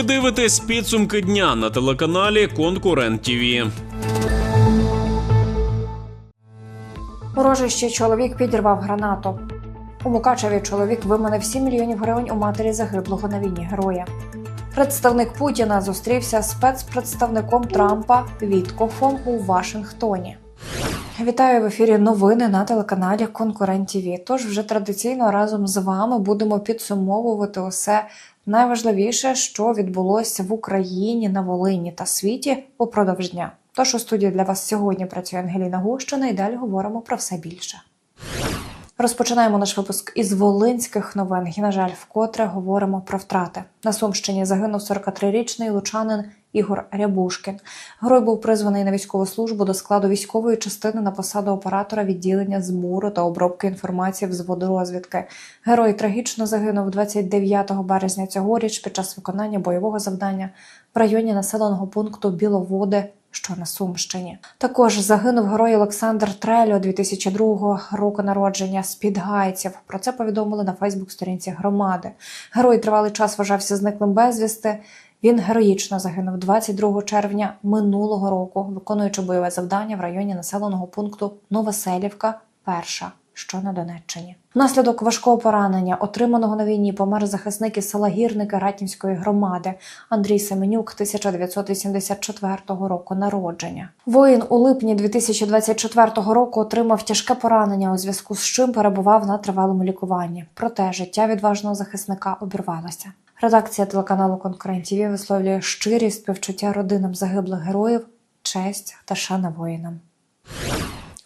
Ви дивитесь підсумки дня на телеканалі Конкурент ТІВІ. У Рожищі чоловік підірвав гранату. У Мукачеві чоловік виманив 7 мільйонів гривень у матері загиблого на війні героя. Представник Путіна зустрівся з спецпредставником Трампа Віткофом у Вашингтоні. Вітаю в ефірі новини на телеканалі Конкурент ТІВІ. Тож вже традиційно разом з вами будемо підсумовувати усе найважливіше, що відбулося в Україні, на Волині та світі упродовж дня. Тож у студії для вас сьогодні працює Ангеліна Гущина і далі говоримо про все більше. Розпочинаємо наш випуск із волинських новин. І, на жаль, вкотре говоримо про втрати. На Сумщині загинув 43-річний лучанин Ігор Рябушкін. Герой був призваний на військову службу до складу військової частини на посаду оператора відділення збору та обробки інформації взводу розвідки. Герой трагічно загинув 29 березня цьогоріч під час виконання бойового завдання в районі населеного пункту Біловоди що на Сумщині. Також загинув герой Олександр Трельо 2002 року народження з Підгайців. Про це повідомили на Фейсбук-сторінці громади. Герой тривалий час вважався зниклим безвісти. Він героїчно загинув 22 червня минулого року, виконуючи бойове завдання в районі населеного пункту Новоселівка, перша. Що на Донеччині внаслідок важкого поранення, отриманого на війні, помер захисник із села Гірники Ратнівської громади Андрій Семенюк, 1984 року народження. Воїн у липні 2024 року отримав тяжке поранення, у зв'язку з чим перебував на тривалому лікуванні. Проте життя відважного захисника обірвалося. Редакція телеканалу Конкурент ТІВІ висловлює щирі співчуття родинам загиблих героїв, честь та шана воїнам.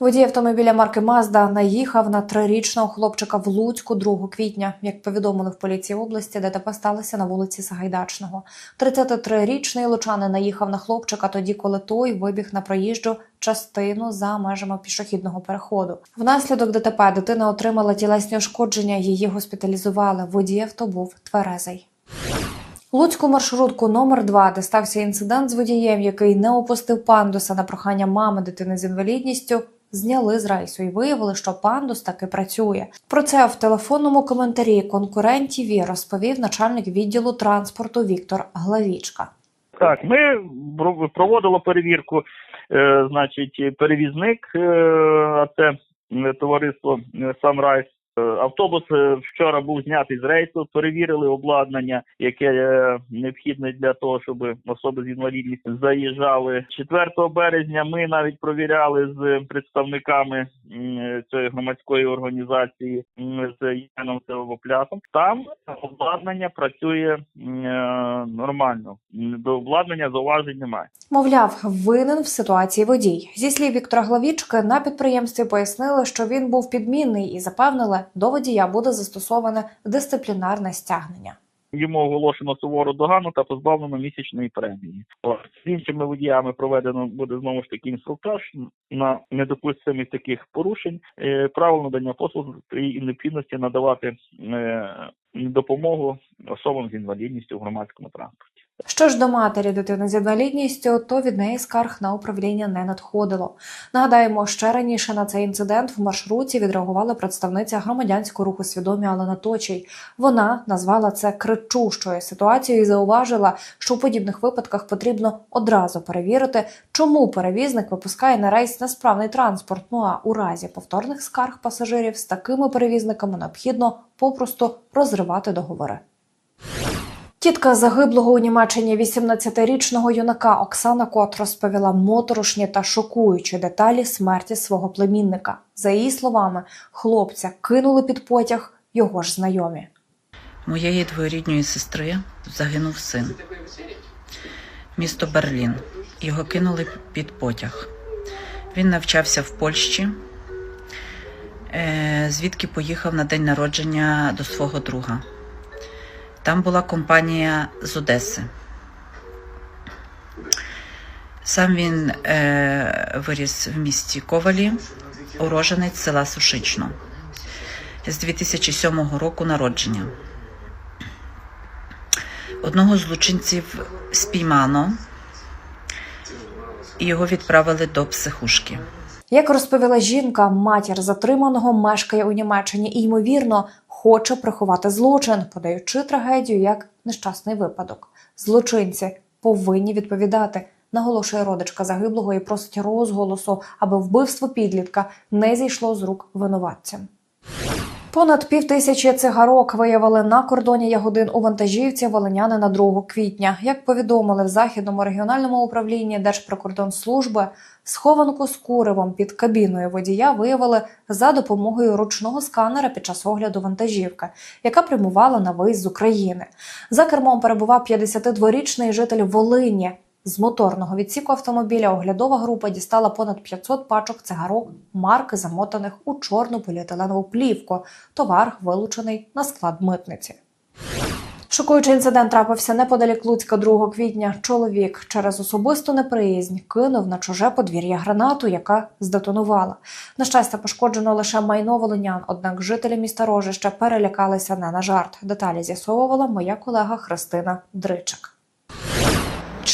Водій автомобіля марки Мазда наїхав на трирічного хлопчика в Луцьку 2 квітня. Як повідомили в поліції області, ДТП сталося на вулиці Сагайдачного. 33-річний лучанин наїхав на хлопчика тоді, коли той вибіг на проїжджу частину за межами пішохідного переходу. Внаслідок ДТП дитина отримала тілесні ушкодження. Її госпіталізували. Водій авто був тверезий. Луцьку маршрутку номер 2 де стався інцидент з водієм, який не опустив пандуса на прохання мами дитини з інвалідністю. Зняли з рейсу і виявили, що пандус таки працює. Про це в телефонному коментарі конкурент ТІВІ розповів начальник відділу транспорту Віктор Главічка. Так, ми проводили перевірку, е, значить, перевізник, е, а це е, товариство Самрайс Автобус е, вчора був знятий з рейсу, перевірили обладнання, яке е, необхідне для того, щоб особи з інвалідністю заїжджали. 4 березня ми навіть провіряли з представниками цієї громадської організації з Яном Севоплясом. Там обладнання працює е, нормально. До обладнання зауважень немає. Мовляв, винен в ситуації водій. Зі слів Віктора Главічки, на підприємстві пояснили, що він був підмінний і запевнили, до водія буде застосоване дисциплінарне стягнення. Йому оголошено сувору догану та позбавлено місячної премії. З іншими водіями проведено буде знову ж таки інструктаж на недопустимість таких порушень, е, правил надання послуг і необхідності надавати е, допомогу особам з інвалідністю в громадському транспорті. Що ж до матері дитини з інвалідністю, то від неї скарг на управління не надходило. Нагадаємо, ще раніше на цей інцидент в маршруті відреагувала представниця громадянського руху свідомі Алена Точій. Вона назвала це кричущою ситуацією і зауважила, що у подібних випадках потрібно одразу перевірити, чому перевізник випускає на рейс несправний транспорт. Ну а у разі повторних скарг пасажирів з такими перевізниками необхідно попросту розривати договори. Тітка загиблого у Німеччині 18-річного юнака Оксана Кот розповіла моторошні та шокуючі деталі смерті свого племінника. За її словами, хлопця кинули під потяг його ж знайомі. Моєї дворідньої сестри загинув син. Місто Берлін. Його кинули під потяг. Він навчався в Польщі, е, звідки поїхав на день народження до свого друга. Там була компанія з Одеси. Сам він е, виріс в місті Ковалі, уроженець села Сушично з 2007 року народження. Одного з злочинців спіймано і його відправили до психушки. Як розповіла жінка, матір затриманого мешкає у Німеччині і, ймовірно, хоче приховати злочин, подаючи трагедію як нещасний випадок. Злочинці повинні відповідати. Наголошує родичка загиблого і просить розголосу, аби вбивство підлітка не зійшло з рук винуватцям. Понад півтисячі цигарок виявили на кордоні Ягодин у вантажівці волинянина 2 квітня. Як повідомили в західному регіональному управлінні Держприкордонслужби, схованку з куривом під кабіною водія виявили за допомогою ручного сканера під час огляду вантажівки, яка прямувала на виїзд з України. За кермом перебував 52-річний житель Волині. З моторного відсіку автомобіля оглядова група дістала понад 500 пачок цигарок, марки замотаних у чорну поліетиленову плівку. Товар вилучений на склад митниці. Шокуючий інцидент трапився неподалік Луцька 2 квітня. Чоловік через особисту неприязнь кинув на чуже подвір'я гранату, яка здетонувала. На щастя, пошкоджено лише майно волинян, однак жителі міста Рожища перелякалися не на жарт. Деталі з'ясовувала моя колега Христина Дричик.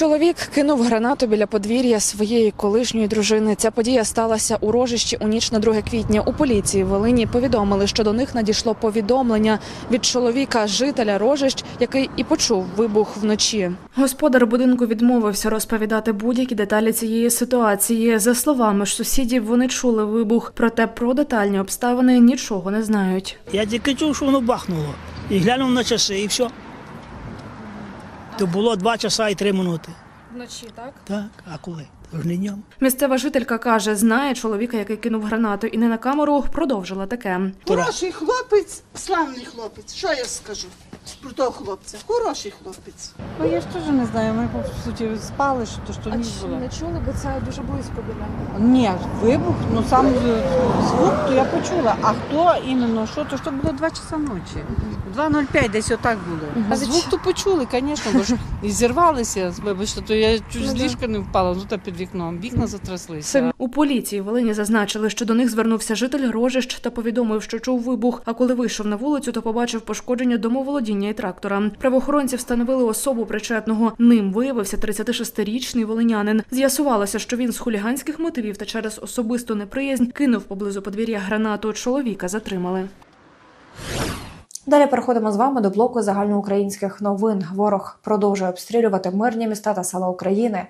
Чоловік кинув гранату біля подвір'я своєї колишньої дружини. Ця подія сталася у рожищі у ніч на 2 квітня. У поліції Волині повідомили, що до них надійшло повідомлення від чоловіка, жителя рожищ, який і почув вибух вночі. Господар будинку відмовився розповідати будь-які деталі цієї ситуації. За словами ж сусідів, вони чули вибух, проте про детальні обставини нічого не знають. Я тільки чув, що воно бахнуло. І глянув на часи, і все. То було 2 часа і 3 минути. Вночі так. Так, а коли? То ж не днем. Місцева жителька каже, знає чоловіка, який кинув гранату, і не на камеру продовжила таке. Хороший хлопець, славний хлопець. Що я скажу про того хлопця? Хороший хлопець. Ну я ж теж не знаю, ми по суті спали, що то що ніч була. чули, бо це дуже близько біля. Ні, вибух, ну сам звук, то я почула. А хто іменно, що, то що було 2 часа ночі. 2.05 десь отак було. А звук то почули, звісно, бо ж і зірвалися, вибачте, то я чуть з ліжка не впала, ну та під вікном, вікна затряслися. У поліції Волині зазначили, що до них звернувся житель Рожищ та повідомив, що чув вибух. А коли вийшов на вулицю, то побачив пошкодження домоволодіння і трактора. Правоохоронці встановили особу причетного. Ним виявився 36-річний волинянин. З'ясувалося, що він з хуліганських мотивів та через особисту неприязнь кинув поблизу подвір'я гранату. Чоловіка затримали. Далі переходимо з вами до блоку загальноукраїнських новин. Ворог продовжує обстрілювати мирні міста та села України.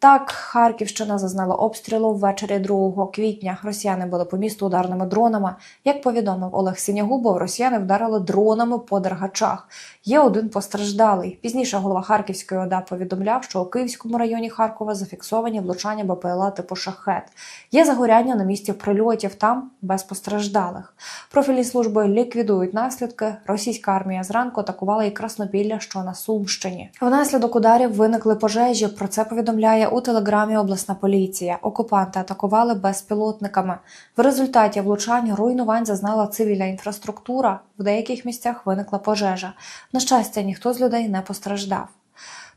Так, Харківщина зазнала обстрілу ввечері 2 квітня. Росіяни били по місту ударними дронами. Як повідомив Олег Сінягубов, росіяни вдарили дронами по дергачах. Є один постраждалий. Пізніше голова Харківської ОДА повідомляв, що у Київському районі Харкова зафіксовані влучання БПЛА типу шахет. Є загоряння на місці прильотів, там без постраждалих. Профільні служби ліквідують наслідки. Російська армія зранку атакувала і Краснопілля, що на Сумщині. Внаслідок ударів виникли пожежі. Про це повідомляє у телеграмі обласна поліція. Окупанти атакували безпілотниками. В результаті влучань руйнувань зазнала цивільна інфраструктура. В деяких місцях виникла пожежа. На щастя, ніхто з людей не постраждав.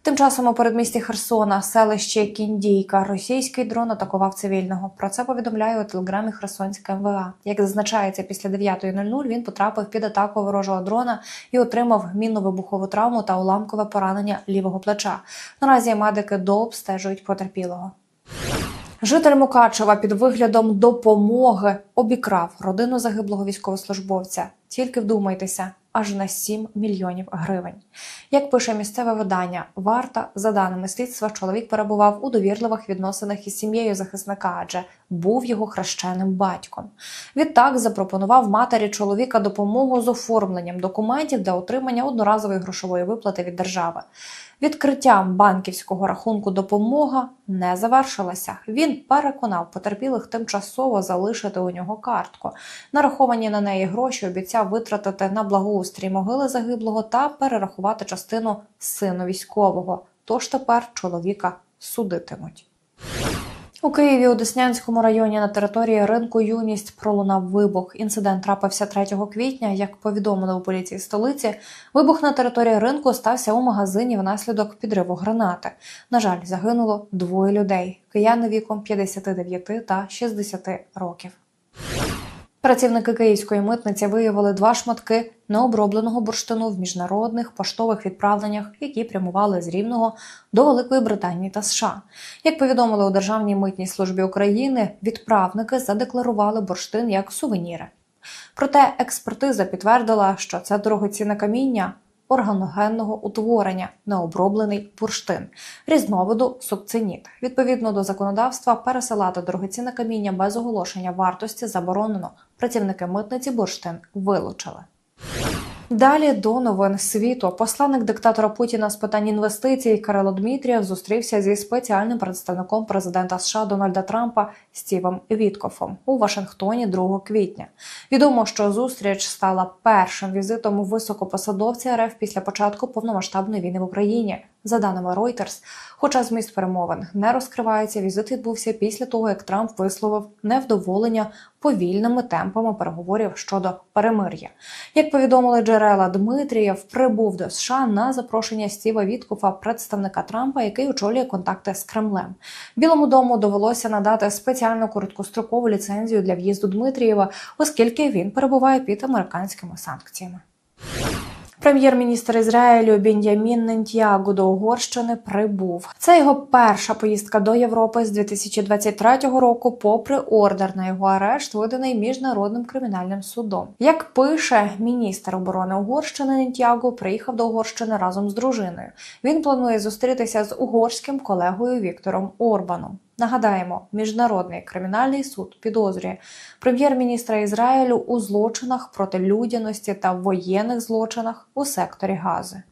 Тим часом у передмісті Херсона, селище Кіндійка, російський дрон атакував цивільного. Про це повідомляє у телеграмі Херсонська МВА. Як зазначається, після 9.00 він потрапив під атаку ворожого дрона і отримав мінно-вибухову травму та уламкове поранення лівого плеча. Наразі медики дообстежують потерпілого. Житель Мукачева під виглядом допомоги обікрав родину загиблого військовослужбовця. Тільки вдумайтеся, аж на 7 мільйонів гривень. Як пише місцеве видання, варта, за даними слідства, чоловік перебував у довірливих відносинах із сім'єю захисника, адже був його хрещеним батьком. Відтак запропонував матері чоловіка допомогу з оформленням документів для отримання одноразової грошової виплати від держави. Відкриттям банківського рахунку допомога не завершилася. Він переконав потерпілих тимчасово залишити у нього картку. Нараховані на неї гроші обіцяв витратити на благоустрій могили загиблого та перерахувати частину сину військового. Тож тепер чоловіка судитимуть. У Києві у Деснянському районі на території ринку Юність пролунав вибух. Інцидент трапився 3 квітня. Як повідомили у поліції столиці, вибух на території ринку стався у магазині внаслідок підриву гранати. На жаль, загинуло двоє людей: кияни віком 59 та 60 років. Працівники київської митниці виявили два шматки необробленого бурштину в міжнародних поштових відправленнях, які прямували з Рівного до Великої Британії та США. Як повідомили у Державній митній службі України, відправники задекларували бурштин як сувеніри. Проте експертиза підтвердила, що це дорогоцінне каміння. Органогенного утворення, необроблений бурштин, різновиду сукциніт. Відповідно до законодавства, пересилати дорогоцінне каміння без оголошення вартості заборонено. Працівники митниці бурштин вилучили. Далі до новин світу. Посланник диктатора Путіна з питань інвестицій Кирило Дмитрієв зустрівся зі спеціальним представником президента США Дональда Трампа Стівом Віткофом у Вашингтоні 2 квітня. Відомо, що зустріч стала першим візитом високопосадовця РФ після початку повномасштабної війни в Україні. За даними Reuters, хоча зміст перемовин не розкривається, візит відбувся після того, як Трамп висловив невдоволення повільними темпами переговорів щодо перемир'я. Як повідомили джерела, Дмитрієв прибув до США на запрошення Стіва Віткофа, представника Трампа, який очолює контакти з Кремлем. Білому дому довелося надати спеціальну короткострокову ліцензію для в'їзду Дмитрієва, оскільки він перебуває під американськими санкціями. Прем'єр-міністр Ізраїлю Бен'ямін Нентьягу до Угорщини прибув. Це його перша поїздка до Європи з 2023 року, попри ордер на його арешт, виданий міжнародним кримінальним судом. Як пише міністр оборони Угорщини Нентьягу, приїхав до Угорщини разом з дружиною. Він планує зустрітися з угорським колегою Віктором Орбаном. Нагадаємо, міжнародний кримінальний суд підозрює прем'єр-міністра Ізраїлю у злочинах проти людяності та воєнних злочинах у секторі Гази.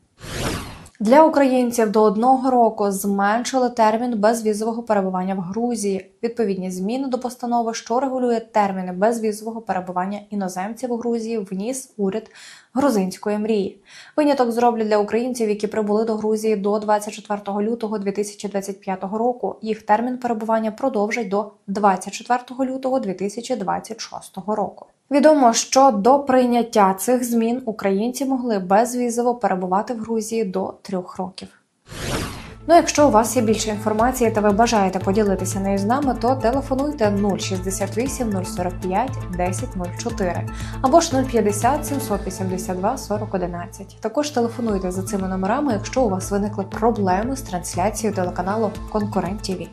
Для українців до одного року зменшили термін безвізового перебування в Грузії. Відповідні зміни до постанови, що регулює терміни безвізового перебування іноземців у Грузії, вніс уряд грузинської мрії. Виняток зроблять для українців, які прибули до Грузії до 24 лютого 2025 року. Їх термін перебування продовжать до 24 лютого 2026 року. Відомо, що до прийняття цих змін українці могли безвізово перебувати в Грузії до трьох років. Ну, якщо у вас є більше інформації та ви бажаєте поділитися нею з нами, то телефонуйте 068 045 1004 або ж 050 782 40 11. Також телефонуйте за цими номерами, якщо у вас виникли проблеми з трансляцією телеканалу Конкурент ТВ.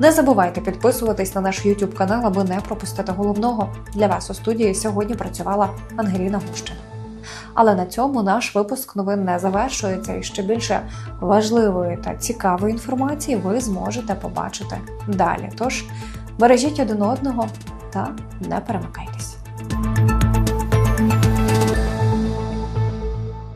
Не забувайте підписуватись на наш YouTube канал, аби не пропустити головного. Для вас у студії сьогодні працювала Ангеліна Гущина. Але на цьому наш випуск новин не завершується, і ще більше важливої та цікавої інформації ви зможете побачити далі. Тож бережіть один одного та не перемикайтесь.